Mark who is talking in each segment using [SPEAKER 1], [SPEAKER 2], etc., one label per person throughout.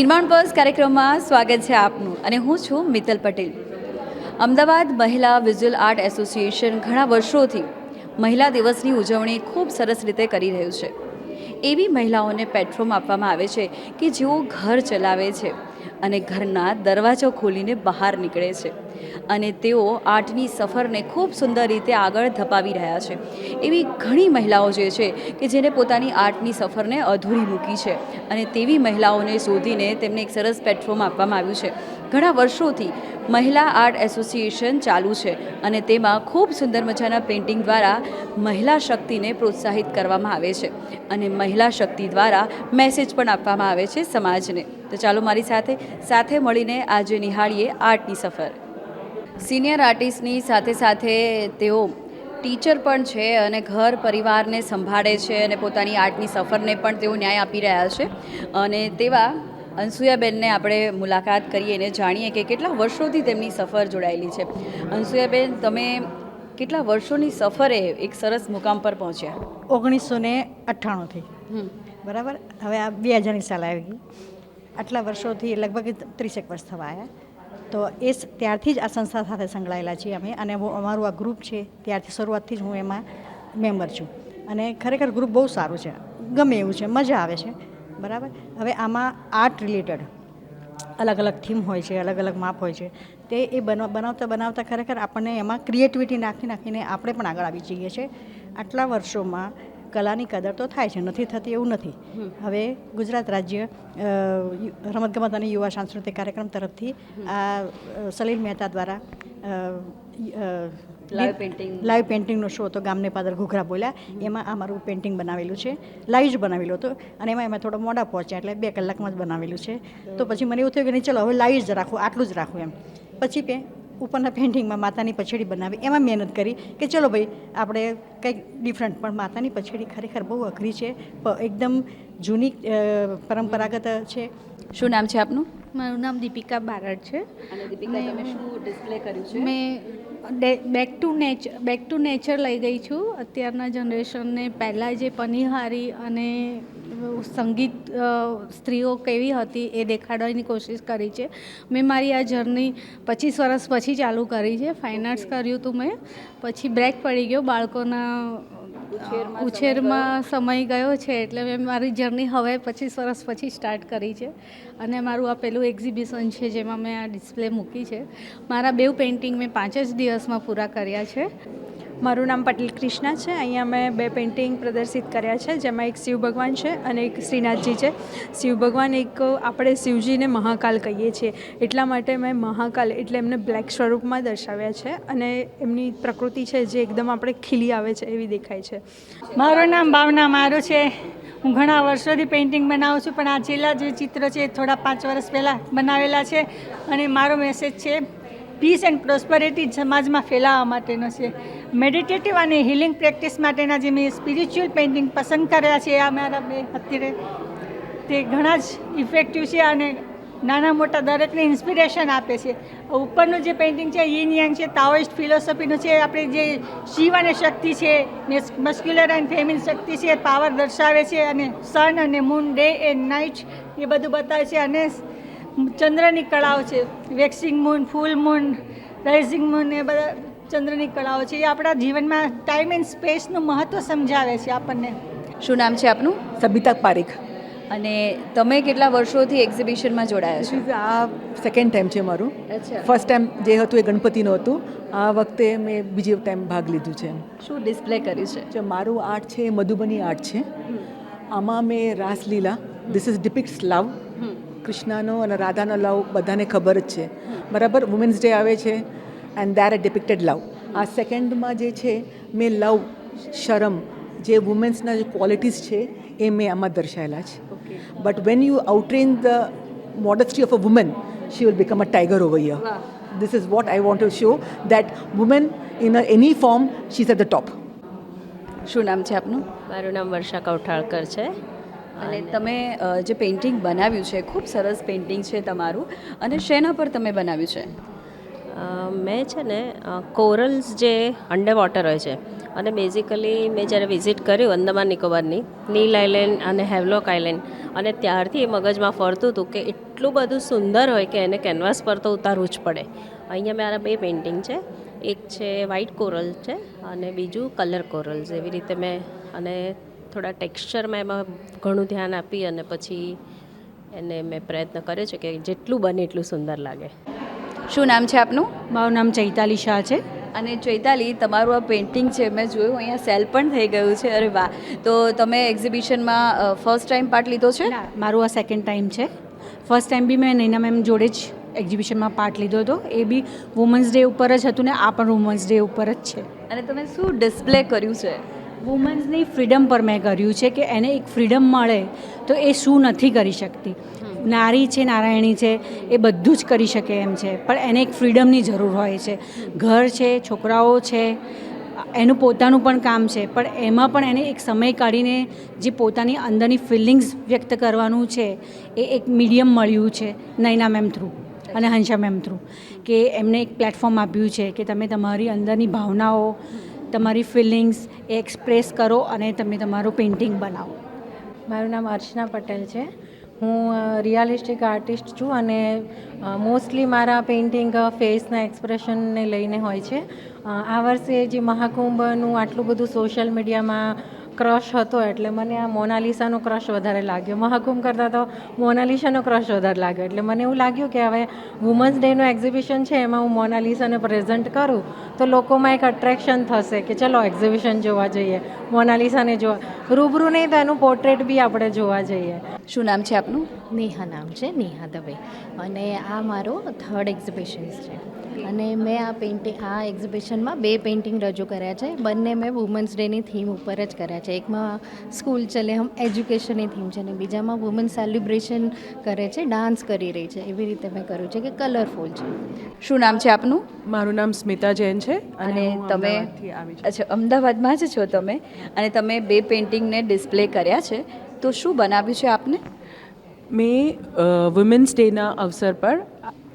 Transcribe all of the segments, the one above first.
[SPEAKER 1] નિર્માણ પર્સ કાર્યક્રમમાં સ્વાગત છે આપનું અને હું છું મિત્તલ પટેલ. અમદાવાદ મહિલા વિઝ્યુઅલ આર્ટ એસોસિએશન ઘણા વર્ષોથી મહિલા દિવસની ઉજવણી ખૂબ સરસ રીતે કરી રહ્યું છે. એવી મહિલાઓને પ્લેટફોર્મ આપવામાં આવે છે કે જેઓ ઘર ચલાવે છે અને ઘરના દરવાજો ખોલીને બહાર નીકળે છે. અને તેઓ આર્ટની સફરને ખૂબ સુંદર રીતે આગળ ધપાવી રહ્યા છે. એવી ઘણી મહિલાઓ જે છે કે જેને પોતાની આર્ટની સફરને અધૂરી મૂકી છે અને તેવી મહિલાઓને શોધીને તેમને એક સરસ પ્લેટફોર્મ આપવામાં આવ્યું છે. ઘણા વર્ષોથી મહિલા આર્ટ એસોસિએશન ચાલુ છે અને તેમાં ખૂબ સુંદર મજાના પેઇન્ટિંગ દ્વારા મહિલા શક્તિને પ્રોત્સાહિત કરવામાં આવે છે અને મહિલા શક્તિ દ્વારા મેસેજ પણ આપવામાં આવે છે સમાજને. તો ચાલો મારી સાથે સાથે મળીને આજે નિહાળીએ આર્ટની સફર. સિનિયર આર્ટિસ્ટની સાથે સાથે તેઓ ટીચર પણ છે અને ઘર પરિવારને સંભાળે છે અને પોતાની આર્ટની સફરને પણ તેઓ ન્યાય આપી રહ્યા છે. અને તેવા અંસુયાબેનને આપણે મુલાકાત કરીએ અને જાણીએ કે કેટલા વર્ષોથી તેમની સફર જોડાયેલી છે. અંસુયાબેન તમે કેટલા વર્ષોની સફરે એક સરસ મુકામ પર પહોંચ્યા?
[SPEAKER 2] ઓગણીસો ને અઠ્ઠાણુંથી બરાબર? હવે આ બે હજારની સાલ આવી ગઈ. આટલા વર્ષોથી લગભગ ત્રીસેક વર્ષ થવા આવ્યા. તો એ ત્યારથી જ આ સંસ્થા સાથે સંકળાયેલા છીએ અમે અને અમારું આ ગ્રુપ છે, ત્યારથી શરૂઆતથી જ હું એમાં મેમ્બર છું. અને ખરેખર ગ્રુપ બહુ સારું છે, ગમે એવું છે, મજા આવે છે, બરાબર? હવે આમાં આર્ટ રિલેટેડ અલગ અલગ થીમ હોય છે અલગ અલગ માપ હોય છે, તે એ બનવા, બનાવતા બનાવતા ખરેખર આપણને એમાં ક્રિએટિવિટી નાખી નાખીને આપણે પણ આગળ આવી જઈએ છીએ. આટલા વર્ષોમાં કલાની કદર તો થાય છે નથી થતી એવું નથી. હવે ગુજરાત રાજ્ય રમતગમત અને યુવા સાંસ્કૃતિક કાર્યક્રમ તરફથી આ સલીલ મહેતા દ્વારા
[SPEAKER 1] લાઈવ પેઇન્ટિંગ
[SPEAKER 2] લાઈવ પેઇન્ટિંગનો શો હતો ગામને પાદર ઘૂઘરા બોલ્યા. એમાં આ મારું પેઇન્ટિંગ બનાવેલું છે. લાઈવ જ બનાવેલું હતું અને એમાં એમાં થોડો મોડા પહોંચ્યા એટલે બે કલાકમાં જ બનાવેલું છે. તો પછી મને એવું થયું કે નહીં ચલો હવે લાઈવ જ રાખું આટલું જ રાખું એમ. પછી મેં ઉપરના પેઇન્ટિંગમાં માતાની પછેડી બનાવી. એમાં મહેનત કરી કે ચલો ભાઈ આપણે કંઈક ડિફરન્ટ પણ માતાની પછેડી ખરેખર બહુ અઘરી છે એકદમ જૂની પરંપરાગત છે.
[SPEAKER 1] શું નામ છે આપનું?
[SPEAKER 3] મારું નામ દીપિકા બારડ છે.
[SPEAKER 1] અને દીપિકા તમે શું ડિસ્પ્લે કર્યું છે?
[SPEAKER 3] મેં back to nature back to nature લઈ ગઈ છું. અત્યારના જનરેશનને પહેલાં જે પનિહારી અને સંગીત સ્ત્રીઓ કેવી હતી એ દેખાડવાની કોશિશ કરી છે. મેં મારી આ જર્ની પચીસ વર્ષ પછી ચાલુ કરી છે. ફાઇન આર્ટ્સ કર્યું હતું મેં. પછી બ્રેક પડી ગયો બાળકોના
[SPEAKER 1] ઉછેરમાં
[SPEAKER 3] સમય ગયો. છે એટલે મેં મારી જર્ની હવે પચીસ વર્ષ પછી સ્ટાર્ટ કરી છે. અને મારું આ પેલું એક્ઝિબિશન છે જેમાં મેં આ ડિસ્પ્લે મૂકી છે. મારા બેવ પેઇન્ટિંગ મેં પાંચ જ દિવસમાં પૂરા કર્યા છે.
[SPEAKER 4] મારું નામ પટેલ ક્રિષ્ના છે. અહીંયા મેં બે પેઇન્ટિંગ પ્રદર્શિત કર્યા છે. જેમાં એક શિવ ભગવાન છે અને એક શ્રીનાથજી છે. શિવ ભગવાન એક આપણે શિવજીને મહાકાલ કહીએ છીએ. એટલા માટે મેં મહાકાલ એટલે એમને બ્લેક સ્વરૂપમાં દર્શાવ્યા છે અને એમની પ્રકૃતિ છે જે એકદમ આપણે ખીલી આવે છે એવી દેખાય છે.
[SPEAKER 5] મારું નામ ભાવના મારું છે. હું ઘણા વર્ષોથી પેઇન્ટિંગ બનાવું છું, પણ આ છેલ્લા જે ચિત્ર છે એ થોડા પાંચ વર્ષ પહેલાં બનાવેલા છે અને મારો મેસેજ છે પીસ એન્ડ પ્રોસ્પરિટી સમાજમાં ફેલાવવા માટેનો છે. મેડિટેટિવ અને હિલિંગ પ્રેક્ટિસ માટેના જે મેં સ્પિરિચ્યુઅલ પેઇન્ટિંગ પસંદ કર્યા છે આ મારા બે અત્યારે તે ઘણા જ ઇફેક્ટિવ છે અને નાના મોટા દરેકને ઇન્સ્પિરેશન આપે છે. ઉપરનું જે પેઇન્ટિંગ છે, યિન યાંગ છે, તાઓઇસ્ટ ફિલોસોફીનું છે, આપણે જે શિવ અને શક્તિ છે મસ્ક્યુલર એન્ડ ફેમિન શક્તિ છે, પાવર દર્શાવે છે અને સન અને મૂન ડે એન્ડ નાઇટ, એ બધું બતાવે છે અને ચંદ્રની કળાઓ છે. Waxing moon full moon rising moon એ બધા ચંદ્રની કળાઓ છે. એ આપણા જીવનમાં ટાઈમ એન્ડ સ્પેસનું મહત્ત્વ સમજાવે છે આપણને.
[SPEAKER 1] શું નામ છે આપનું?
[SPEAKER 6] સબિતા પારેખ.
[SPEAKER 1] અને તમે કેટલા વર્ષોથી એક્ઝિબિશનમાં જોડાયા છો?
[SPEAKER 6] આ સેકન્ડ ટાઈમ છે મારું.
[SPEAKER 1] અચ્છા.
[SPEAKER 6] ફર્સ્ટ ટાઈમ જે હતું એ ગણપતિનું હતું. આ વખતે મેં બીજી ટાઈમ ભાગ લીધું છે.
[SPEAKER 1] શું ડિસ્પ્લે કર્યું છે?
[SPEAKER 6] જો મારું આર્ટ છે એ મધુબની આર્ટ છે. આમાં મેં Raslila this is depicts love કૃષ્ણનો અને રાધાનો લવ બધાને ખબર જ છે. બરાબર? વુમેન્સ ડે આવે છે and there a depicted love આ સેકન્ડમાં જે છે મેં લવ શરમ જે વુમેન્સના જે ક્વોલિટીઝ છે એ મેં આમાં દર્શાયેલા છે. But when you outrun the modesty of a woman she will become a tiger over year This is what I want to show that woman in a, any form, she's at the top.
[SPEAKER 1] શું નામ છે આપનું?
[SPEAKER 7] મારું નામ વર્ષા કૌઠાળકર છે.
[SPEAKER 1] અને તમે જે પેઇન્ટિંગ બનાવ્યું છે ખૂબ સરસ પેઇન્ટિંગ છે તમારું. અને શેના પર તમે બનાવ્યું છે?
[SPEAKER 7] મેં છે ને કોરલ્સ જે અંડર વોટર હોય છે. અને બેઝિકલી મેં જ્યારે વિઝિટ કર્યું અંદમાન નિકોબારની નીલ આઇલેન્ડ અને હેવલોક આઇલેન્ડ અને ત્યારથી એ મગજમાં ફરતું હતું કે એટલું બધું સુંદર હોય કે એને કેનવાસ પર તો ઉતારવું જ પડે. અહીંયા મારા બે પેઇન્ટિંગ છે. એક છે વ્હાઇટ કોરલ છે અને બીજું કલર કોરલ્સ એવી રીતે મેં અને થોડા ટેક્સચરમાં એમાં ઘણું ધ્યાન આપી અને પછી એને મેં પ્રયત્ન કર્યો છે કે જેટલું બને એટલું સુંદર લાગે.
[SPEAKER 1] શું નામ છે આપનું?
[SPEAKER 5] મારું નામ ચૈતાલી શાહ છે.
[SPEAKER 1] અને ચૈતાલી તમારું આ પેઇન્ટિંગ છે મેં જોયું અહીંયા સેલ પણ થઈ ગયું છે. અરે વાહ. તો તમે એક્ઝિબિશનમાં ફર્સ્ટ ટાઈમ પાર્ટ લીધો છે?
[SPEAKER 5] ના મારું આ સેકન્ડ ટાઈમ છે. ફર્સ્ટ ટાઈમ બી મેં નૈના મેમ જોડે જ એક્ઝિબિશનમાં પાર્ટ લીધો હતો. એ બી વુમન્સ ડે ઉપર જ હતું ને આ પણ વુમન્સ ડે ઉપર જ છે.
[SPEAKER 1] અને તમે શું ડિસ્પ્લે કર્યું છે?
[SPEAKER 5] વુમન્સની ફ્રીડમ પર મેં કર્યું છે કે એને એક ફ્રીડમ મળે તો એ શું નથી કરી શકતી. નારી છે, નારાયણી છે, એ બધું જ કરી શકે એમ છે. પણ એને એક ફ્રીડમની જરૂર હોય છે. ઘર છે, છોકરાઓ છે, એનું પોતાનું પણ કામ છે. પણ એમાં પણ એને એક સમય કાઢીને જે પોતાની અંદરની ફિલિંગ્સ વ્યક્ત કરવાનું છે, એ એક મીડિયમ મળ્યું છે, નૈના મેમ થ્રુ અને હંસા મેમ થ્રુ કે એમને એક પ્લેટફોર્મ આપ્યું છે કે તમે તમારી અંદરની ભાવનાઓ તમારી ફિલિંગ્સ એ એક્સપ્રેસ કરો અને તમે તમારું પેઇન્ટિંગ બનાવો.
[SPEAKER 8] મારું નામ અર્ચના પટેલ છે. હું રિયાલિસ્ટિક આર્ટિસ્ટ છું અને મોસ્ટલી મારા પેઇન્ટિંગ ફેસના એક્સપ્રેશનને લઈને હોય છે. આ વર્ષે જે મહાકુંભનું આટલું બધું સોશિયલ મીડિયામાં ક્રશ હતો એટલે મને આ મોનાલિસાનો ક્રશ વધારે લાગ્યો. મહાકુંભ કરતાં તો મોનાલિસાનો ક્રશ વધારે લાગ્યો. એટલે મને એવું લાગ્યું કે હવે વુમન્સ ડેનું એક્ઝિબિશન છે એમાં હું મોનાલિસાને પ્રેઝન્ટ કરું તો લોકોમાં એક અટ્રેક્શન થશે કે ચલો એક્ઝિબિશન જોવા જઈએ મોનાલિસાને જોવા. રૂબરૂ નહીં તો એનું પોર્ટ્રેટ બી આપણે જોવા જઈએ.
[SPEAKER 1] શું નામ છે આપનું?
[SPEAKER 9] નેહા નામ છે નેહા દવે. અને આ મારો થર્ડ એક્ઝિબિશન્સ છે. અને મેં આ પેઇન્ટિંગ આ એક્ઝિબિશનમાં બે પેઇન્ટિંગ રજૂ કર્યા છે. બંને મેં વુમન્સ ડેની થીમ ઉપર જ કર્યા છે. એકમાં સ્કૂલ ચલે હમ એજ્યુકેશનની થીમ છે અને બીજામાં વુમન સેલિબ્રેશન કરે છે ડાન્સ કરી રહી છે. એવી રીતે મેં કર્યું છે કે કલરફુલ છે.
[SPEAKER 1] શું નામ છે આપનું?
[SPEAKER 10] મારું નામ સ્મિતા જૈન છે
[SPEAKER 1] અને તમે અચ્છા અમદાવાદમાં જ છો તમે? અને તમે બે પેઇન્ટિંગને ડિસ્પ્લે કર્યા છે. તો શું બનાવ્યું છે આપને?
[SPEAKER 10] મેં વુમેન્સ ડેના અવસર પર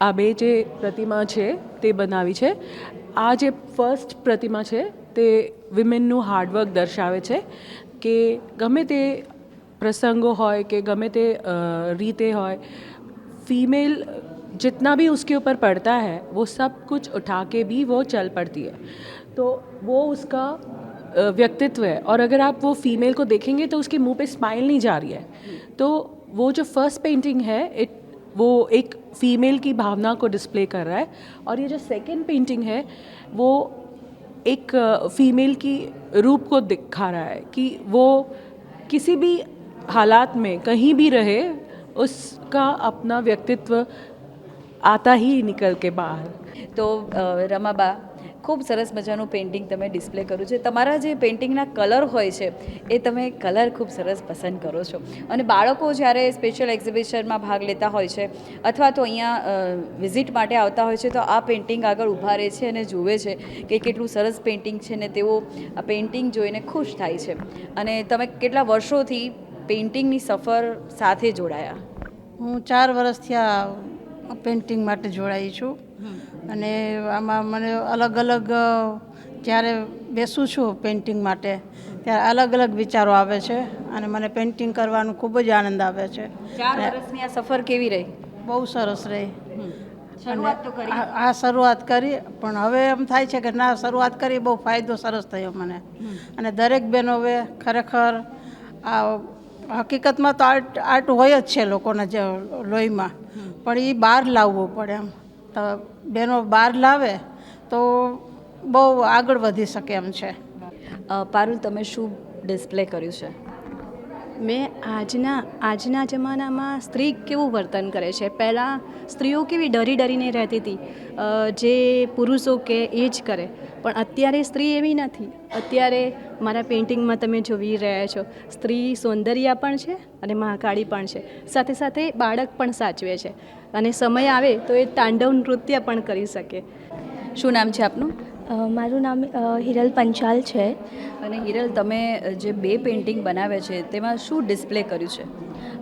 [SPEAKER 10] આ બે જે પ્રતિમા છે તે બનાવી છે આ જે ફર્સ્ટ પ્રતિમા છે તે વિમેનનું હાર્ડવર્ક દર્શાવે છે કે ગમે તે પ્રસંગો હોય કે ગમે તે અ, રીતે હોય फीमेल जितना भी उसके ऊपर पड़ता है वो सब कुछ उठा के भी वो चल पड़ती है तो वो उसका अ, व्यक्तित्व है और अगर आप वो फीमेल को देखेंगे तो उसके मुंह पे स्माइल नहीं जा रही है तो वो जो फर्स्ट पेंटिंग है इट वो एक फीमेल की भावना को डिस्प्ले कर रहा है। और ये जो सेकेंड पेंटिंग है, वो एक फीमेल की रूप को दिखा रहा है कि वो किसी भी हालात में कहीं भी रहे, उसका अपना व्यक्तित्व आता ही निकल के बाहर।
[SPEAKER 1] तो रमाबा ખૂબ સરસ મજાનું પેઇન્ટિંગ તમે ડિસ્પ્લે કર્યું છે. તમારા જે પેઇન્ટિંગના કલર હોય છે એ તમે કલર ખૂબ સરસ પસંદ કરો છો. અને બાળકો જ્યારે સ્પેશિયલ એક્ઝિબિશનમાં ભાગ લેતા હોય છે અથવા તો અહીંયા વિઝિટ માટે આવતા હોય છે તો આ પેઇન્ટિંગ આગળ ઊભા રહે છે અને જુએ છે કે કેટલું સરસ પેઇન્ટિંગ છે ને તેઓ આ પેઇન્ટિંગ જોઈને ખુશ થાય છે. અને તમે કેટલા વર્ષોથી પેઇન્ટિંગની સફર સાથે જોડાયા?
[SPEAKER 11] હું ચાર વર્ષથી આ પેઇન્ટિંગ માટે જોડાઈ છું. અને આમાં મને અલગ અલગ જ્યારે બેસું છું પેઇન્ટિંગ માટે ત્યારે અલગ અલગ વિચારો આવે છે અને મને પેઇન્ટિંગ કરવાનું ખૂબ જ આનંદ આવે છે.
[SPEAKER 1] ચાર વર્ષની આ સફર કેવી રહી?
[SPEAKER 11] બહુ સરસ રહી. આ આ શરૂઆત કરી. પણ હવે એમ થાય છે કે ના શરૂઆત કરી બહુ ફાયદો સરસ થયો મને. અને દરેક બહેનો હવે ખરેખર આ હકીકતમાં તો આર્ટ આર્ટ હોય જ છે લોકોના જે લોહીમાં. પણ એ બહાર લાવવું પડે એમ. તો બહેનો બહાર લાવે તો બહુ આગળ વધી શકે એમ છે.
[SPEAKER 1] પારુલ તમે શું ડિસ્પ્લે કર્યું છે?
[SPEAKER 12] મેં આજના આજના જમાનામાં સ્ત્રી કેવું વર્તન કરે છે? પહેલાં સ્ત્રીઓ કેવી ડરી ડરીને રહેતી હતી. જે પુરુષો કે એ જ કરે. પણ અત્યારે સ્ત્રી એવી નથી. અત્યારે મારા પેઇન્ટિંગમાં તમે જોઈ રહ્યા છો. સ્ત્રી સૌંદર્ય પણ છે અને મહાકાળી પણ છે. સાથે સાથે બાળક પણ સાચવે છે. અને સમય આવે તો એ તાંડવ નૃત્ય પણ કરી શકે.
[SPEAKER 1] શું નામ છે આપનું?
[SPEAKER 13] મારું નામ હિરલ પંચાલ છે.
[SPEAKER 1] અને હિરલ તમે જે બે પેઇન્ટિંગ બનાવે છે તેમાં શું ડિસ્પ્લે કર્યું છે?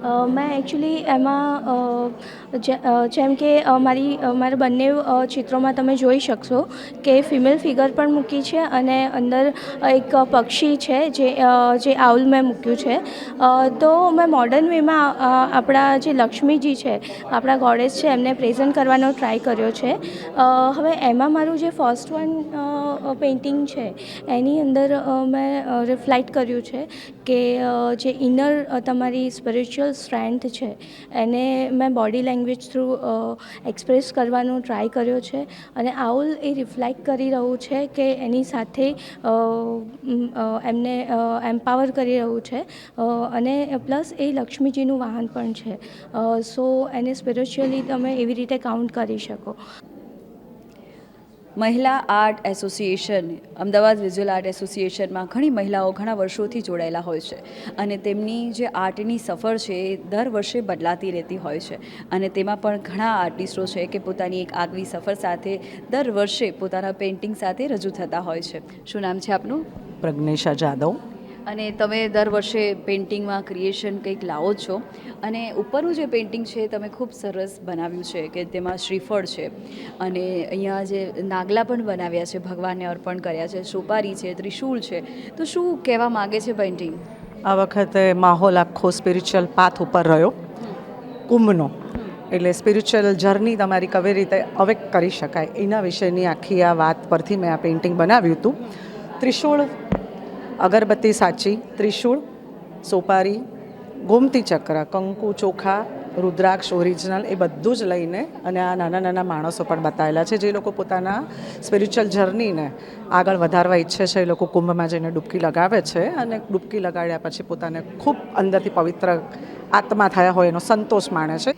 [SPEAKER 13] મેં એકચ્યુઅલી એમાં જેમ કે મારી મારા બંને ચિત્રોમાં તમે જોઈ શકશો કે ફિમેલ ફિગર પણ મૂકી છે અને અંદર એક પક્ષી છે જે જે આઉલ મેં મૂક્યું છે. તો મેં મોડર્ન વેમાં આપણા જે લક્ષ્મીજી છે, આપણા ગોડેસ છે, એમને પ્રેઝન્ટ કરવાનો ટ્રાય કર્યો છે. હવે એમાં મારું જે ફર્સ્ટ વન પેઇન્ટિંગ છે, એની અંદર મેં રિફ્લેક્ટ કર્યું છે કે જે ઇનર તમારી સ્પિરિચ્યુઅલ સ્ટ્રેન્થ છે. એને મેં બોડી લેંગ્વેજ થ્રુ એક્સપ્રેસ કરવાનો ટ્રાય કર્યો છે. અને આઉલ એ રિફ્લેક્ટ કરી રહ્યું છે કે એની સાથે એમને એમ્પાવર કરી રહ્યું છે. અને પ્લસ એ લક્ષ્મીજીનું વાહન પણ છે. સો એને સ્પિરિચ્યુઅલી તમે એવી રીતે કાઉન્ટ કરી શકો.
[SPEAKER 1] મહિલા art association, Ahmedabad visual art એસોસિએશનમાં ઘણી મહિલાઓ ઘણા વર્ષોથી જોડાયેલા હોય છે અને તેમની જે આર્ટની સફર છે એ દર વર્ષે બદલાતી રહેતી હોય છે અને તેમાં પણ ઘણા આર્ટિસ્ટો છે કે પોતાની એક આગવી સફર સાથે દર વર્ષે પોતાના પેઇન્ટિંગ સાથે રજૂ થતા હોય છે. શું નામ છે આપનું?
[SPEAKER 14] પ્રજ્ઞેશા જાદવ.
[SPEAKER 1] અને તમે દર વર્ષે પેઇન્ટિંગમાં ક્રિએશન કંઈક લાવો છો. અને ઉપરનું જે પેઇન્ટિંગ છે તમે ખૂબ સરસ બનાવ્યું છે, કે તેમાં શ્રીફળ છે. અને અહીંયા જે નાગલા પણ બનાવ્યા છે, ભગવાનને અર્પણ કર્યા છે, સોપારી છે, ત્રિશૂળ છે. તો શું કહેવા માગે છે પેઇન્ટિંગ
[SPEAKER 14] આ વખતે માહોલ આખો સ્પિરિચ્યુઅલ પાથ ઉપર રહ્યો. કુંભનો. એટલે સ્પિરિચ્યુઅલ જર્ની તમારી કેવી રીતે અવેક કરી શકાય, એના વિશેની આખી આ વાત પરથી મેં આ પેઇન્ટિંગ બનાવ્યું હતું. ત્રિશૂળ અગરબત્તી, સાચી, ત્રિશૂળ, સોપારી, ગોમતી ચક્ર, કંકુ, ચોખા, રુદ્રાક્ષ, ઓરિજિનલ, એ બધું જ લઈને અને આ નાના નાના માણસો પણ બતાવેલા છે, જે લોકો પોતાના સ્પિરિચ્યુઅલ જર્નીને આગળ વધારવા ઈચ્છે છે, એ લોકો કુંભમાં જઈને ડૂબકી લગાવે છે અને ડૂબકી લગાડ્યા પછી પોતાને ખૂબ અંદરથી પવિત્ર આત્મા થયા હોય એનો સંતોષ માણે છે.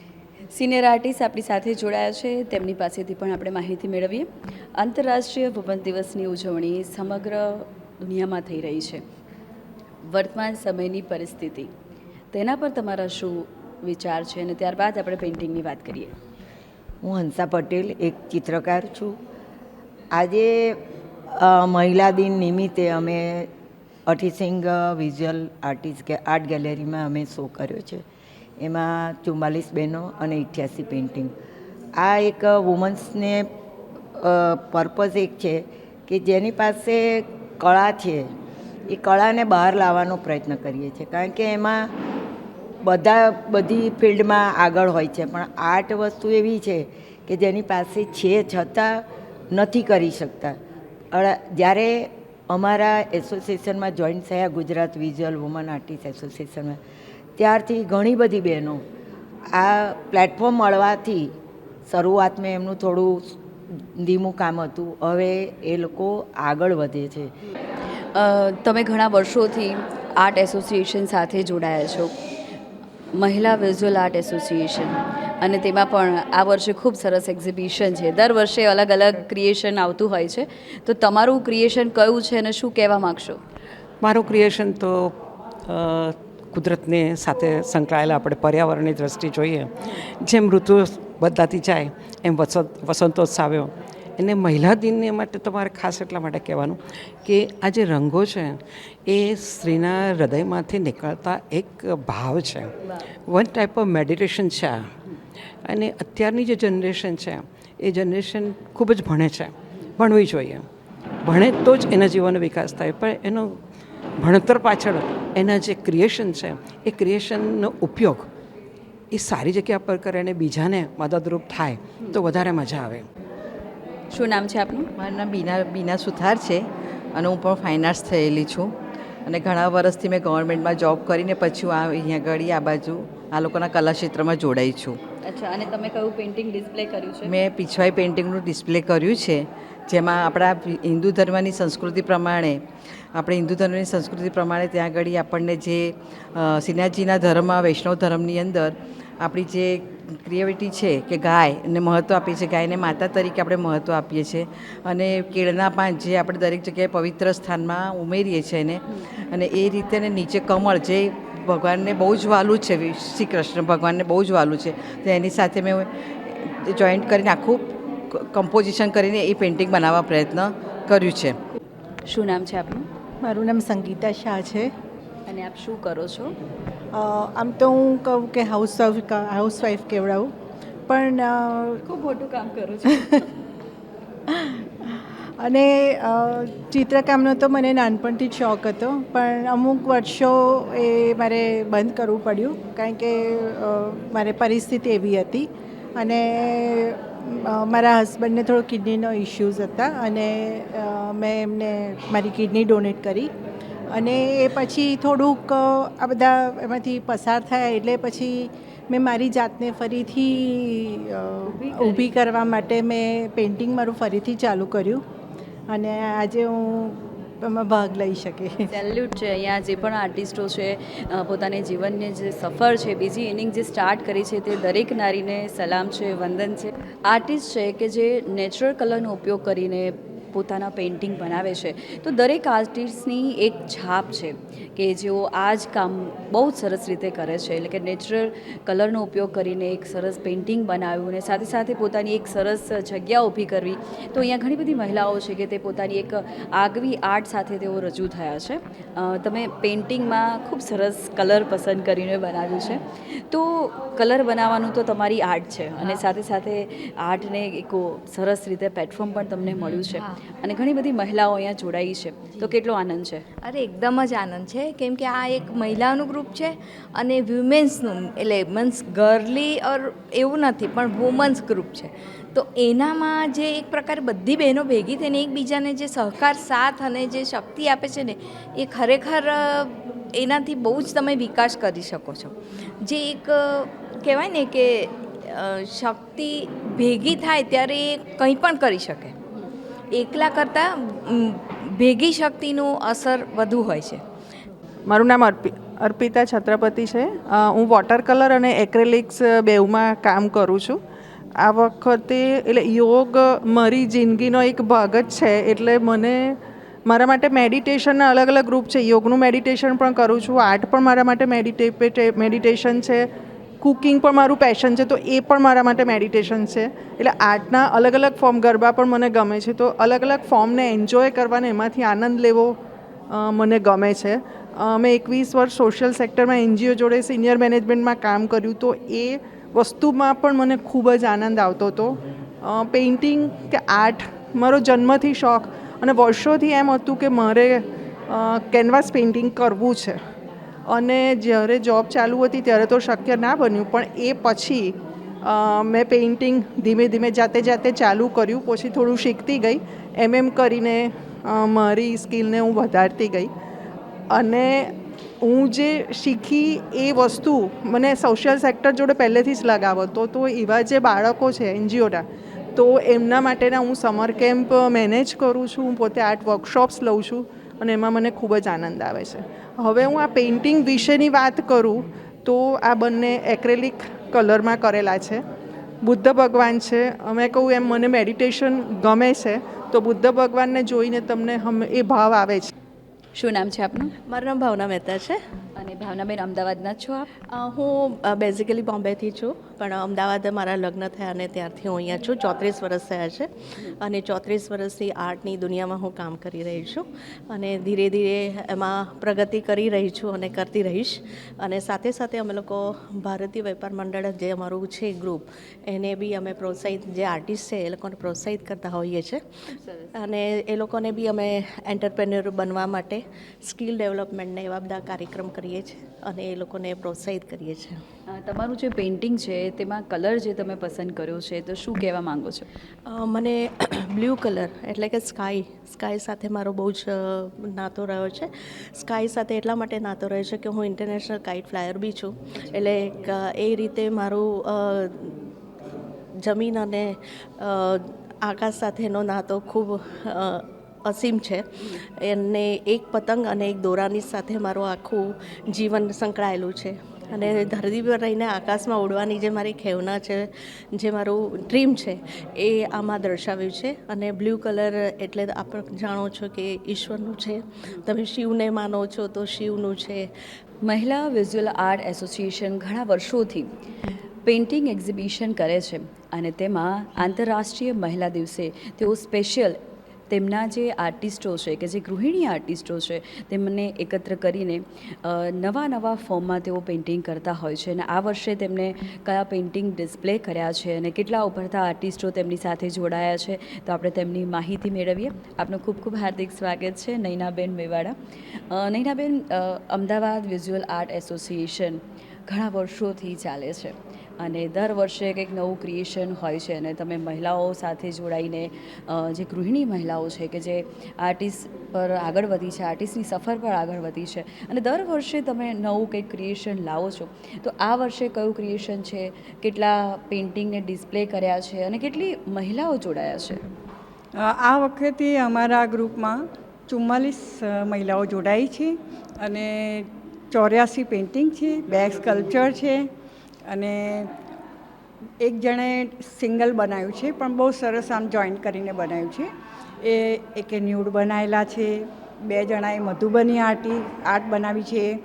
[SPEAKER 1] સિનિયર આર્ટિસ્ટ આપણી સાથે જોડાયા છે, તેમની પાસેથી પણ આપણે માહિતી મેળવીએ. આંતરરાષ્ટ્રીય ભુવન દિવસની ઉજવણી સમગ્ર દુનિયામાં થઈ રહી છે. વર્તમાન સમયની પરિસ્થિતિ. તેના પર તમારા શું વિચાર છે? અને ત્યારબાદ આપણે પેઇન્ટિંગની વાત કરીએ.
[SPEAKER 15] હું હંસા પટેલ, એક ચિત્રકાર છું. આજે મહિલા દિન નિમિત્તે અમે અઠીસિંગ વિઝ્યુઅલ આર્ટિસ્ટ આર્ટ ગેલેરીમાં અમે શો કર્યો છે. એમાં ચુમ્માલીસ બહેનો અને અઠ્યાસી પેઇન્ટિંગ આ એક વુમન્સને પર્પઝ એક છે કે જેની પાસે કળા છે, એ કળાને બહાર લાવવાનો પ્રયત્ન કરીએ છીએ. કારણ કે એમાં બધા, બધી ફિલ્ડમાં આગળ હોય છે. પણ આર્ટ વસ્તુ એવી છે કે જેની પાસે છે છતાં નથી કરી શકતા. જ્યારે અમારા એસોસિએશનમાં જોઈન થયા, ગુજરાત વિઝ્યુઅલ વુમન આર્ટિસ્ટ એસોસિએશનમાં, ત્યારથી ઘણી બધી બહેનો આ પ્લેટફોર્મ મળવાથી શરૂઆતમાં એમનું થોડું ધીમું કામ હતું. હવે એ લોકો આગળ વધે છે.
[SPEAKER 1] તમે ઘણા વર્ષોથી આર્ટ એસોસિએશન સાથે જોડાયા છો. મહિલા વિઝ્યુઅલ આર્ટ એસોસિએશન. અને તેમાં પણ આ વર્ષે ખૂબ સરસ એક્ઝિબિશન છે. દર વર્ષે અલગ અલગ ક્રિએશન આવતું હોય છે. તો તમારું ક્રિએશન કયું છે અને શું કહેવા માગશો?
[SPEAKER 16] મારું ક્રિએશન તો કુદરતને સાથે સંકળાયેલા આપણે પર્યાવરણની દ્રષ્ટિ જોઈએ. જેમ ઋતુ બદલાતી જાય, એમ વસંત વસંતોત્સવ આવ્યો. એને મહિલા દિનને માટે તમારે ખાસ એટલા માટે કહેવાનું કે આ જે રંગો છે, એ સ્ત્રીના હૃદયમાંથી નીકળતા એક ભાવ છે. વન ટાઈપ ઓફ મેડિટેશન છે અને અત્યારની જે જનરેશન છે, એ જનરેશન ખૂબ જ ભણે છે. ભણવી જોઈએ. ભણે તો જ એના જીવનનો વિકાસ થાય. પણ એનો ભણતર પાછળ એના જે ક્રિએશન છે એ ક્રિએશનનો ઉપયોગ એ સારી જગ્યા પર કરે અને બીજાને મદદરૂપ થાય તો વધારે મજા આવે.
[SPEAKER 1] શું નામ છે આપનું?
[SPEAKER 17] મારું નામ બીના બીના સુથાર છે અને હું પણ ફાઇન આર્ટ્સ થયેલી છું. અને ઘણા વર્ષથી મેં ગવર્મેન્ટમાં જોબ કરીને પછી આ અહીંયા ઘડી આ બાજુ આ લોકોના કલા ક્ષેત્રમાં જોડાઈ છું.
[SPEAKER 1] અચ્છા અને તમે કયું પેઇન્ટિંગ ડિસ્પ્લે કર્યું છે?
[SPEAKER 17] મેં પીછવાઈ પેઇન્ટિંગનું ડિસ્પ્લે કર્યું છે. જેમાં આપણા હિન્દુ ધર્મની સંસ્કૃતિ પ્રમાણે, આપણે હિન્દુ ધર્મની સંસ્કૃતિ પ્રમાણે ત્યાં આગળ આપણને જે શ્રીનાથજીના ધર્મમાં, વૈષ્ણવ ધર્મની અંદર આપણી જે ક્રિએવિટી છે કે ગાયને મહત્ત્વ આપીએ છીએ, ગાયને માતા તરીકે આપણે મહત્ત્વ આપીએ છીએ અને કેળના પાન જે આપણે દરેક જગ્યાએ પવિત્ર સ્થાનમાં ઉમેરીએ છીએ એને, અને એ રીતે ને નીચે કમળ જે ભગવાનને બહુ જ વાલું છે, શ્રી કૃષ્ણ ભગવાનને બહુ જ વાલું છે, તો એની સાથે મેં જોઈન્ટ કરીને આખું કમ્પોઝિશન કરીને એ પેઇન્ટિંગ બનાવવા પ્રયત્ન કર્યું છે.
[SPEAKER 1] શું નામ છે આપનું?
[SPEAKER 18] મારું નામ સંગીતા શાહ છે.
[SPEAKER 1] અને આપ શું કરો છો?
[SPEAKER 18] આમ તો હું કહું કે હાઉસ હાઉસવાઈફ કેવડાવું. પણ
[SPEAKER 1] ખૂબ મોટું કામ કરું છું.
[SPEAKER 18] અને ચિત્રકામનો તો મને નાનપણથી જ શોખ હતો પણ અમુક વર્ષો એ મારે બંધ કરવું પડ્યું કારણ કે મારે પરિસ્થિતિ એવી હતી. અને મારા હસબન્ડને થોડો કિડનીનો ઇશ્યુઝ હતા અને મેં એમને મારી કિડની ડોનેટ કરી. અને એ પછી થોડુંક આ બધા એમાંથી પસાર થયા એટલે પછી મેં મારી જાતને ફરીથી ઊભી કરવા માટે મેં પેઇન્ટિંગ મારું ફરીથી ચાલુ કર્યું. અને આજે હું એમાં ભાગ લઈ શકે.
[SPEAKER 1] સેલ્યુટ છે. અહીંયા જે પણ આર્ટિસ્ટો છે પોતાની જીવનની જે સફર છે, બીજી ઇનિંગ જે સ્ટાર્ટ કરી છે તે દરેક નારીને સલામ છે, વંદન છે. આર્ટિસ્ટ છે કે જે નેચરલ કલરનો ઉપયોગ કરીને પોતાના પેઇન્ટિંગ બનાવે છે. તો દરેક આર્ટિસ્ટની એક છાપ છે કે જેઓ આ જ કામ બહુ જ સરસ રીતે કરે છે. એટલે કે નેચરલ કલરનો ઉપયોગ કરીને એક સરસ પેઇન્ટિંગ બનાવ્યું અને સાથે સાથે પોતાની એક સરસ જગ્યા ઊભી કરવી. તો અહીંયા ઘણી બધી મહિલાઓ છે કે તે પોતાની એક આગવી આર્ટ સાથે તેઓ રજૂ થયા છે. તમે પેઇન્ટિંગમાં ખૂબ સરસ કલર પસંદ કરીને બનાવ્યું છે. તો કલર બનાવવાનું તો તમારી આર્ટ છે અને સાથે સાથે આર્ટને એક સરસ રીતે પ્લેટફોર્મ પણ તમને મળ્યું છે. અને ઘણી બધી મહિલાઓ અહીંયા જોડાઈ છે. તો કેટલો આનંદ છે?
[SPEAKER 19] અરે, એકદમ જ આનંદ છે. કેમ કે આ એક મહિલાનું ગ્રુપ છે અને વિમેન્સનું એટલે મીન્સ ગર્લી ઓર એવું નથી, પણ વુમન્સ ગ્રુપ છે. તો એનામાં જે એક પ્રકારે બધી બહેનો ભેગી થઈને એકબીજાને જે સહકાર, સાથ અને જે શક્તિ આપે છે ને, એ ખરેખર એનાથી બહુ જ તમે વિકાસ કરી શકો છો. જે એક કહેવાય ને કે શક્તિ ભેગી થાય ત્યારે એ કંઈ પણ કરી શકે. એકલા કરતાં ભેગી શક્તિનું અસર વધુ હોય છે.
[SPEAKER 20] મારું નામ અર્પિ, અર્પિતા છત્રપતિ છે. હું વોટર કલર અને એક્રેલિક્સ બેઉમાં કામ કરું છું. આ વખતે, એટલે યોગ મારી જિંદગીનો એક ભાગ જ છે, એટલે મને, મારા માટે મેડિટેશનના અલગ અલગ ગ્રુપ છે. યોગનું મેડિટેશન પણ કરું છું. આર્ટ પણ મારા માટે મેડિટે મેડિટેશન છે. કુકિંગ પણ મારું પેશન છે, તો એ પણ મારા માટે મેડિટેશન છે. એટલે આર્ટના અલગ અલગ ફોર્મ ગરબા પણ મને ગમે છે, તો અલગ અલગ ફોર્મને એન્જોય કરવાને એમાંથી આનંદ લેવો મને ગમે છે. મેં એકવીસ વર્ષ સોશિયલ સેક્ટરમાં એનજીઓ જોડે સિનિયર મેનેજમેન્ટમાં કામ કર્યું, તો એ વસ્તુમાં પણ મને ખૂબ જ આનંદ આવતો હતો. પેઇન્ટિંગ કે આર્ટ મારો જન્મથી શોખ, અને વર્ષોથી એમ હતું કે મારે કેનવાસ પેઇન્ટિંગ કરવું છે. અને જ્યારે જોબ ચાલુ હતી ત્યારે તો શક્ય ના બન્યું, પણ એ પછી મેં પેઇન્ટિંગ ધીમે ધીમે જાતે જાતે ચાલુ કર્યું, પછી થોડું શીખતી ગઈ. એમ એમ કરીને મારી સ્કિલને હું વધારતી ગઈ. અને હું જે શીખી એ વસ્તુ મને સોશિયલ સેક્ટર જોડે પહેલેથી જ લગાવ હતો તો એવા જે બાળકો છે એનજીઓના તો એમના માટેના હું સમર કેમ્પ મેનેજ કરું છું, હું પોતે આર્ટ વર્કશોપ્સ લઉં છું, અને એમાં મને ખૂબ જ આનંદ આવે છે. હવે હું આ પેઇન્ટિંગ વિશેની વાત કરું, તો આ બંને એક્રેલિક કલરમાં કરેલા છે. બુદ્ધ ભગવાન છે. અમે કહું એમ, મને મેડિટેશન ગમે છે, તો બુદ્ધ ભગવાનને જોઈને તમને હમ, એ ભાવ આવે છે.
[SPEAKER 1] શું નામ છે આપનું?
[SPEAKER 21] મારું નામ ભાવના મહેતા છે.
[SPEAKER 1] અને ભાવનાબેન અમદાવાદના છો આપ?
[SPEAKER 21] હું બેઝિકલી બોમ્બેથી છું પણ અમદાવાદ મારા લગ્ન થયા અને ત્યારથી હું અહીંયા છું. ચોત્રીસ વર્ષ થયા છે. અને ચોત્રીસ વર્ષથી આર્ટની દુનિયામાં હું કામ કરી રહી છું. અને ધીરે ધીરે એમાં પ્રગતિ કરી રહી છું અને કરતી રહીશ. અને સાથે સાથે અમે લોકો ભારતીય વેપાર મંડળ જે અમારું છે ગ્રુપ એને બી અમે પ્રોત્સાહિત જે આર્ટિસ્ટ છે એ લોકોને પ્રોત્સાહિત કરતા હોઈએ છીએ અને એ લોકોને બી અમે એન્ટરપ્રેન્યોર બનવા માટે સ્કિલ ડેવલપમેન્ટને એવા બધા કાર્યક્રમ કરીએ છીએ અને એ લોકોને પ્રોત્સાહિત કરીએ છીએ.
[SPEAKER 1] તમારું જે પેઇન્ટિંગ છે તેમાં કલર જે તમે પસંદ કર્યો છે તો શું કહેવા માંગો છો?
[SPEAKER 21] મને બ્લુ કલર એટલે કે સ્કાય સ્કાય સાથે મારો બહુ જ નાતો રહ્યો છે. સ્કાય સાથે એટલા માટે નાતો રહ્યો છે કે હું ઇન્ટરનેશનલ કાઇટ ફ્લાયર બી છું. એટલે એ રીતે મારું જમીન અને આકાશ સાથેનો નાતો ખૂબ અસીમ છે. અને એક પતંગ અને એક દોરાની સાથે મારું આખું જીવન સંકળાયેલું છે. અને ધરતી પર રહીને આકાશમાં ઉડવાની જે મારી ખેવના છે, જે મારું ડ્રીમ છે, એ આમાં દર્શાવ્યું છે. અને બ્લુ કલર એટલે આપણે જાણો છો કે ઈશ્વરનું છે. તમે શિવને માનો છો તો શિવનું છે.
[SPEAKER 1] મહિલા વિઝ્યુઅલ આર્ટ એસોસિએશન ઘણા વર્ષોથી પેઇન્ટિંગ એક્ઝિબિશન કરે છે. અને તેમાં આંતરરાષ્ટ્રીય મહિલા દિવસે તેઓ સ્પેશિયલ તેમના જે આર્ટિસ્ટો છે કે જે ગૃહિણી આર્ટિસ્ટો છે, તેમને એકત્ર કરીને નવા નવા ફોર્મમાં તેઓ પેઇન્ટિંગ કરતા હોય છે. અને આ વર્ષે તેમણે કયા પેઇન્ટિંગ ડિસ્પ્લે કર્યા છે અને કેટલા ઉભરતા આર્ટિસ્ટો તેમની સાથે જોડાયા છે, તો આપણે તેમની માહિતી મેળવીએ. આપનું ખૂબ ખૂબ હાર્દિક સ્વાગત છે, Nainaben Mewada. Nainaben Ahmedabad visual art association ઘણા વર્ષોથી ચાલે છે. અને દર વર્ષે કંઈક નવું ક્રિએશન હોય છે અને તમે મહિલાઓ સાથે જોડાઈને જે ગૃહિણી મહિલાઓ છે કે જે આર્ટિસ્ટ પર આગળ વધી છે આર્ટિસ્ટની સફર પર આગળ વધી છે અને દર વર્ષે તમે નવું કંઈક ક્રિએશન લાવો છો, તો આ વર્ષે કયું ક્રિએશન છે? કેટલા પેઇન્ટિંગને ડિસ્પ્લે કર્યા છે અને કેટલી મહિલાઓ જોડાયા છે?
[SPEAKER 2] આ વખતે અમારા ગ્રુપમાં ચુમ્માલીસ મહિલાઓ જોડાઈ છે અને ચોર્યાસી પેઇન્ટિંગ છે, બે સ્કલ્પચર છે અને એક જણે સિંગલ બનાવ્યું છે, પણ બહુ સરસ આમ જોઈન્ટ કરીને બનાવ્યું છે. એ એકે ન્યૂડ બનાવેલા છે, બે જણાએ મધુબની આર્ટી, આર્ટ બનાવી છે,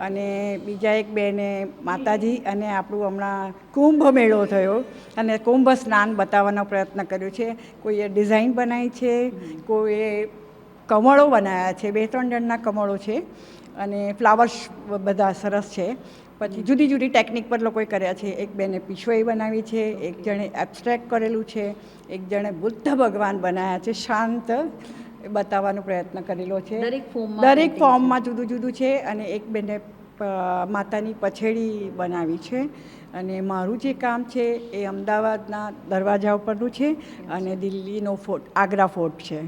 [SPEAKER 2] અને બીજા એક બેને માતાજી અને આપણું હમણાં કુંભ મેળો થયો, અને કુંભ સ્નાન બતાવવાનો પ્રયત્ન કર્યો છે. કોઈએ ડિઝાઇન બનાવી છે, કોઈએ કમળો બનાવ્યા છે, બે ત્રણ જણના કમળો છે, અને ફ્લાવર્સ બધા સરસ છે. પછી જુદી જુદી ટેકનિક પર લોકોએ કર્યા છે. એક બેને પીછવાઈ બનાવી છે એક જણે એબ્સ્ટ્રેક્ટ કરેલું છે એક જણે બુદ્ધ ભગવાન બનાવ્યા છે. શાંત બતાવવાનો પ્રયત્ન કરેલો છે.
[SPEAKER 1] દરેક ફોર્મમાં
[SPEAKER 2] જુદું જુદું છે અને એક બેને માતાની પછેડી બનાવી છે અને મારું જે કામ છે એ અમદાવાદના દરવાજા ઉપરનું છે અને દિલ્હીનો ફોર્ટ, આગ્રા ફોર્ટ છે.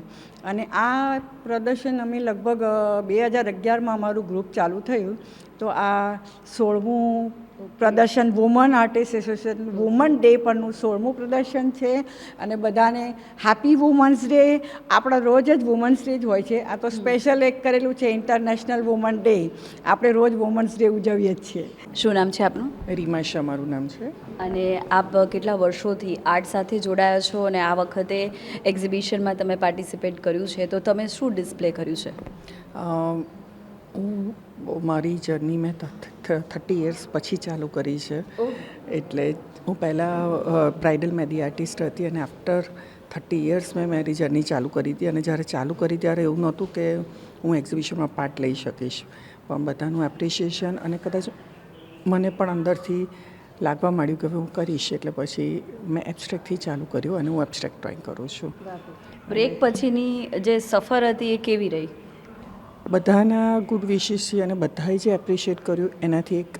[SPEAKER 2] અને આ પ્રદર્શન અમે લગભગ બે હજાર અગિયારમાં અમારું ગ્રુપ ચાલુ થયું. તો આ સોળમું પ્રદર્શન woman artist association woman day પરનું સોળમું પ્રદર્શન છે અને બધાને હેપી વુમન્સ ડે. આપણા રોજ જ વુમન્સ ડે જ હોય છે. આ તો સ્પેશિયલ એક કરેલું છે ઇન્ટરનેશનલ વુમન ડે. આપણે રોજ વુમન્સ ડે ઉજવીએ જ છીએ.
[SPEAKER 1] શું નામ છે આપનું?
[SPEAKER 22] રીમા શાહ મારું નામ છે.
[SPEAKER 1] અને આપ કેટલા વર્ષોથી આર્ટ સાથે જોડાયા છો અને આ વખતે એક્ઝિબિશનમાં તમે પાર્ટિસિપેટ કર્યું છે? તો તમે શું ડિસ્પ્લે કર્યું છે?
[SPEAKER 22] હું મારી જર્ની મેં થર્ટી યર્સ પછી ચાલુ કરી છે. એટલે હું પહેલાં બ્રાઇડલ મહેંદી આર્ટિસ્ટ હતી અને આફ્ટર થર્ટી યર્સ મેં મારી જર્ની ચાલુ કરી હતી. અને જ્યારે ચાલુ કરી ત્યારે એવું નહોતું કે હું એક્ઝિબિશનમાં પાર્ટ લઈ શકીશ. પણ બધાનું એપ્રિશિએશન અને કદાચ મને પણ અંદરથી લાગવા માંડ્યું કે હું કરીશ. એટલે પછી મેં એબ્સ્ટ્રેક્ટથી ચાલુ કર્યું અને હું એબ્સ્ટ્રેક્ટ ડ્રોઈંગ કરું છું.
[SPEAKER 1] બ્રેક પછીની જે સફર હતી એ કેવી રહી?
[SPEAKER 22] બધાના ગુડ વિશિસથી અને બધાએ જે એપ્રિશિએટ કર્યું, એનાથી એક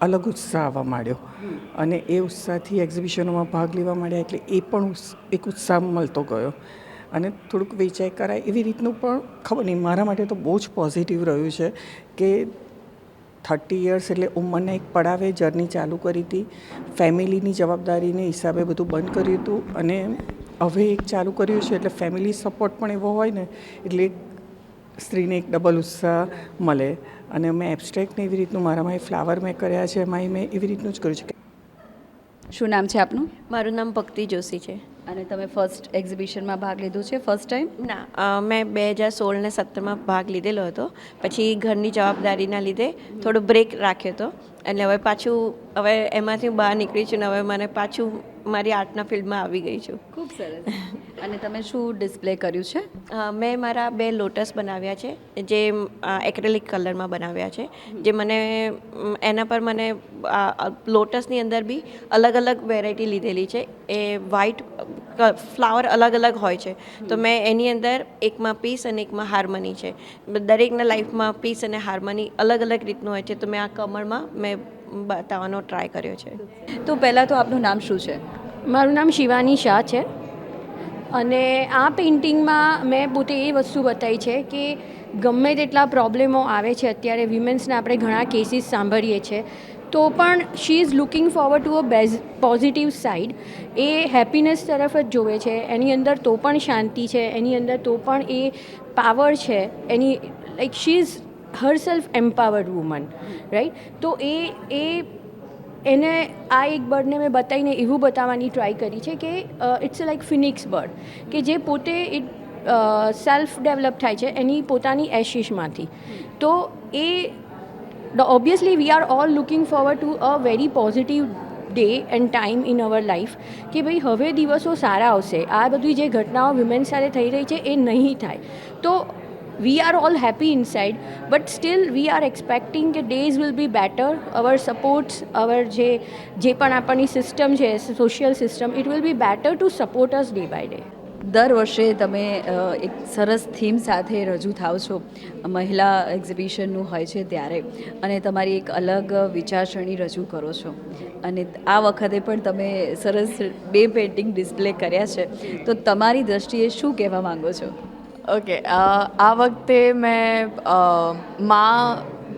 [SPEAKER 22] અલગ ઉત્સાહ આવવા માંડ્યો. અને એ ઉત્સાહથી એક્ઝિબિશનોમાં ભાગ લેવા માંડ્યા એટલે એ પણ એક ઉત્સાહ મળતો ગયો. અને થોડુંક વેચાઈ કરાય એવી રીતનું પણ ખબર નહીં, મારા માટે તો બહુ જ પોઝિટિવ રહ્યું છે કે થર્ટી યર્સ એટલે ઉંમરના એક પડાવે જર્ની ચાલુ કરી હતી ફેમિલીની જવાબદારીને હિસાબે બધું બંધ કર્યું હતું અને હવે એક ચાલુ કર્યું છે એટલે ફેમિલી સપોર્ટ પણ એવો હોય ને, એટલે સ્ત્રીને એક ડબલ ઉત્સાહ મળે. અને મેં એબ્સ્ટ્રેક્ટને એવી રીતનું મારામાં એ ફ્લાવર મેં કર્યા છે એમાં મેં એવી રીતનું જ કર્યું છે.
[SPEAKER 1] શું નામ છે આપનું?
[SPEAKER 23] મારું નામ ભક્તિ જોશી છે.
[SPEAKER 1] અને તમે ફર્સ્ટ એક્ઝિબિશનમાં ભાગ લીધો છે ફર્સ્ટ ટાઈમ
[SPEAKER 23] ના મેં બે હજાર સોળ ને સત્તરમાં ભાગ લીધેલો હતો. પછી ઘરની જવાબદારીના લીધે થોડો બ્રેક રાખ્યો હતો. એટલે હવે પાછું હવે એમાંથી હું બહાર નીકળી છું ને હવે મને પાછું મારી આર્ટના ફિલ્ડમાં આવી ગઈ છું.
[SPEAKER 1] ખૂબ સરસ. અને તમે શું ડિસ્પ્લે કર્યું છે?
[SPEAKER 23] મેં મારા બે લોટસ બનાવ્યા છે જે એક્રેલિક કલરમાં બનાવ્યા છે જે મને એના પર મને લોટસની અંદર બી અલગ અલગ વેરાયટી લીધેલી છે. એ વ્હાઈટ ફ્લાવર અલગ અલગ હોય છે. તો મેં એની અંદર એકમાં પીસ અને એકમાં હાર્મની છે. દરેકના લાઈફમાં પીસ અને હાર્મની અલગ અલગ રીતનું હોય છે. તો મેં આ કમળમાં મેં બતાવવાનો ટ્રાય કર્યો છે.
[SPEAKER 1] તો પહેલાં તો આપનું નામ શું છે?
[SPEAKER 24] મારું નામ શિવાની શાહ છે. અને આ પેઇન્ટિંગમાં મેં પોતે એ વસ્તુ બતાવી છે કે ગમે તેટલા પ્રોબ્લેમો આવે છે અત્યારે વિમેન્સના આપણે ઘણા કેસીસ સાંભળીએ છીએ તો પણ she is looking forward to a base positive side A happiness તરફ જ જોવે છે. એની અંદર તો પણ શાંતિ છે. એની અંદર તો પણ એ પાવર છે. એની like she is her self empowered woman right તો એ એ, એને આ એક બર્ડને મેં બતાવીને એવું બતાવવાની ટ્રાય કરી છે કે ઇટ્સ લાઈક ફિનિક્સ બર્ડ કે જે પોતે ઇટ સેલ્ફ ડેવલપ થાય છે એની પોતાની એશિશમાંથી તો એ obviously we are all looking forward to a very positive day and time in our life કે ભાઈ હવે દિવસો સારા આવશે આ બધી જે ઘટનાઓ વિમેન સાથે થઈ રહી છે, એ નહીં થાય। તો we are all happy inside but still we are expecting કે days will be better our supports our જે જે પણ આપણની સિસ્ટમ છે social system it will be better to support us day by day
[SPEAKER 1] દર વર્ષે તમે એક સરસ થીમ સાથે રજૂ થાવ છો. મહિલા એક્ઝિબિશનનું હોય છે ત્યારે. અને તમારી એક અલગ વિચારસરણી રજૂ કરો છો. અને આ વખતે પણ તમે સરસ બે પેઇન્ટિંગ ડિસ્પ્લે કર્યા છે. તો તમારી દ્રષ્ટિએ શું કહેવા માંગો છો?
[SPEAKER 25] ઓકે આ વખતે મેં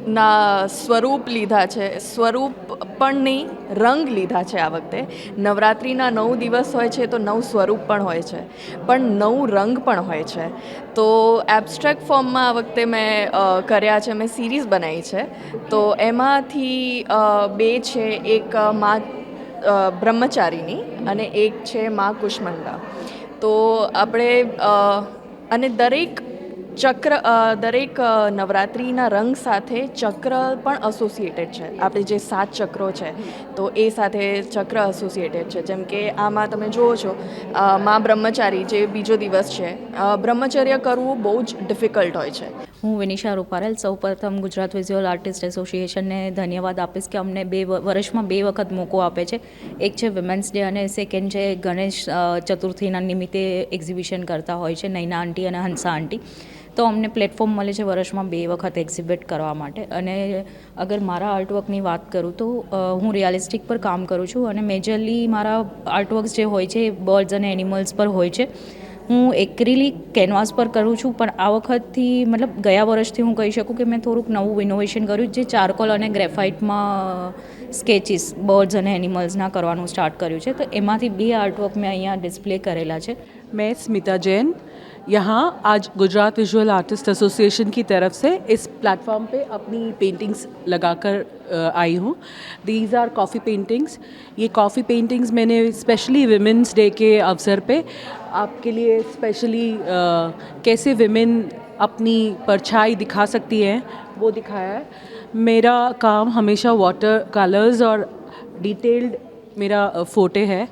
[SPEAKER 25] માના સ્વરૂપ લીધા છે. સ્વરૂપ પણ નહીં, રંગ લીધા છે આ વખતે. નવરાત્રિના નવ દિવસ હોય છે તો નવ સ્વરૂપ પણ હોય છે. પણ નવ રંગ પણ હોય છે. તો એબ્સ્ટ્રેક્ટ ફોર્મમાં આ વખતે મેં કર્યા છે, મેં સિરીઝ બનાવી છે. તો એમાંથી બે છે, એક મા બ્રહ્મચારીની અને એક છે મા કુષ્મંડા તો આપણે અને દરેક ચક્ર દરેક નવરાત્રિના રંગ સાથે ચક્ર પણ અસોસિએટેડ છે. આપણે જે સાત ચક્રો છે, તો એ સાથે ચક્ર અસોસિએટેડ છે. જેમ કે આમાં તમે જુઓ છો મા બ્રહ્મચારી જે બીજો દિવસ છે બ્રહ્મચર્ય કરવું બહુ જ ડિફિકલ્ટ હોય છે.
[SPEAKER 26] હું વિનિશા રૂપારેલ સૌપ્રથમ ગુજરાત વિઝ્યુઅલ આર્ટિસ્ટ એસોસિએશનને ધન્યવાદ આપીશ કે અમને બે વર્ષમાં બે વખત મોકો આપે છે. એક છે વિમેન્સ ડે અને સેકન્ડ છે ગણેશ ચતુર્થીના નિમિત્તે એક્ઝિબિશન કરતા હોય છે, નૈના આંટી અને હંસા આંટી. તો અમને પ્લેટફોર્મ મળે છે વર્ષમાં બે વખત એક્ઝિબિટ કરવા માટે. અને અગર મારા આર્ટવર્કની વાત કરું તો હું રિયાલિસ્ટિક પર કામ કરું છું અને મેજરલી મારા આર્ટવર્ક્સ જે હોય છે એ બર્ડ્સ અને એનિમલ્સ પર હોય છે. હું એક્રિલિક કેનવાસ પર કરું છું, પણ આ વખતથી, મતલબ ગયા વર્ષથી હું કહી શકું કે મેં થોડુંક નવું ઇનોવેશન કર્યું જે ચારકોલ અને ગ્રેફાઇટમાં સ્કેચિસ બર્ડ્સ અને એનિમલ્સના કરવાનું સ્ટાર્ટ કર્યું છે. તો એમાંથી બે આર્ટવર્ક મેં અહીંયા ડિસ્પ્લે કરેલા છે.
[SPEAKER 10] મેં સ્મિતા જૈન यहाँ आज गुजरात विजुअल आर्टिस्ट एसोसिएशन की तरफ़ से इस प्लेटफॉर्म पे अपनी पेंटिंग्स लगाकर आई हूँ। दीज आर कॉफ़ी पेंटिंग्स ये कॉफ़ी पेंटिंग्स मैंने स्पेशली विमेंस डे के अवसर पे आपके लिए स्पेशली कैसे विमेन अपनी परछाई दिखा सकती हैं, वो दिखाया है। मेरा काम हमेशा वाटर कलर्स और डिटेल्ड मेरा फोटे है।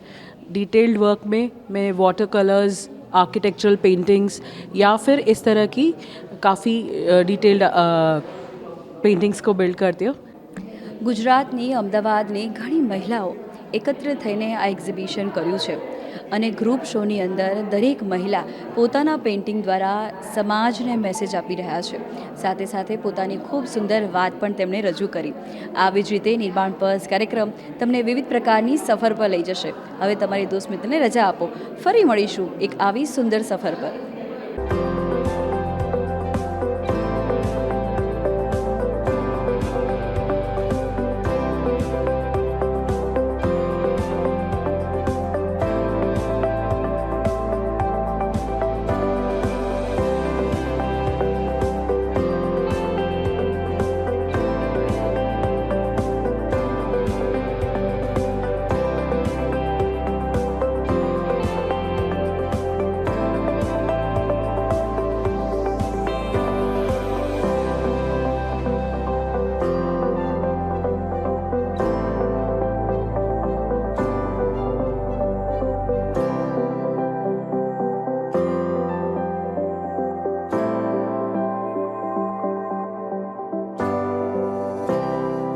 [SPEAKER 10] डिटेल्ड वर्क में मैं वाटर कलर्स आर्किटेक्चरल पेंटिंग्स या फिर इस तरह की काफ़ी डिटेल्ड पेंटिंग्स को बिल्ड करती हूँ
[SPEAKER 1] ગુજરાતની અમદાવાદની ઘણી મહિલાઓ એકત્ર થઈને આ એક્ઝિબિશન કર્યું છે અને ગ્રુપ શોની અંદર દરેક મહિલા પોતાના પેઇન્ટિંગ દ્વારા સમાજને મેસેજ આપી રહ્યા છે. સાથે સાથે પોતાની ખૂબ સુંદર વાત પણ તેમણે રજૂ કરી. આવી જ રીતે નિર્માણ પર્સ કાર્યક્રમ તમને વિવિધ પ્રકારની સફર પર લઈ જશે. હવે તમારી દોસ્ત મિત્રને રજા આપો. ફરી મળીશું એક આવી સુંદર સફર પર.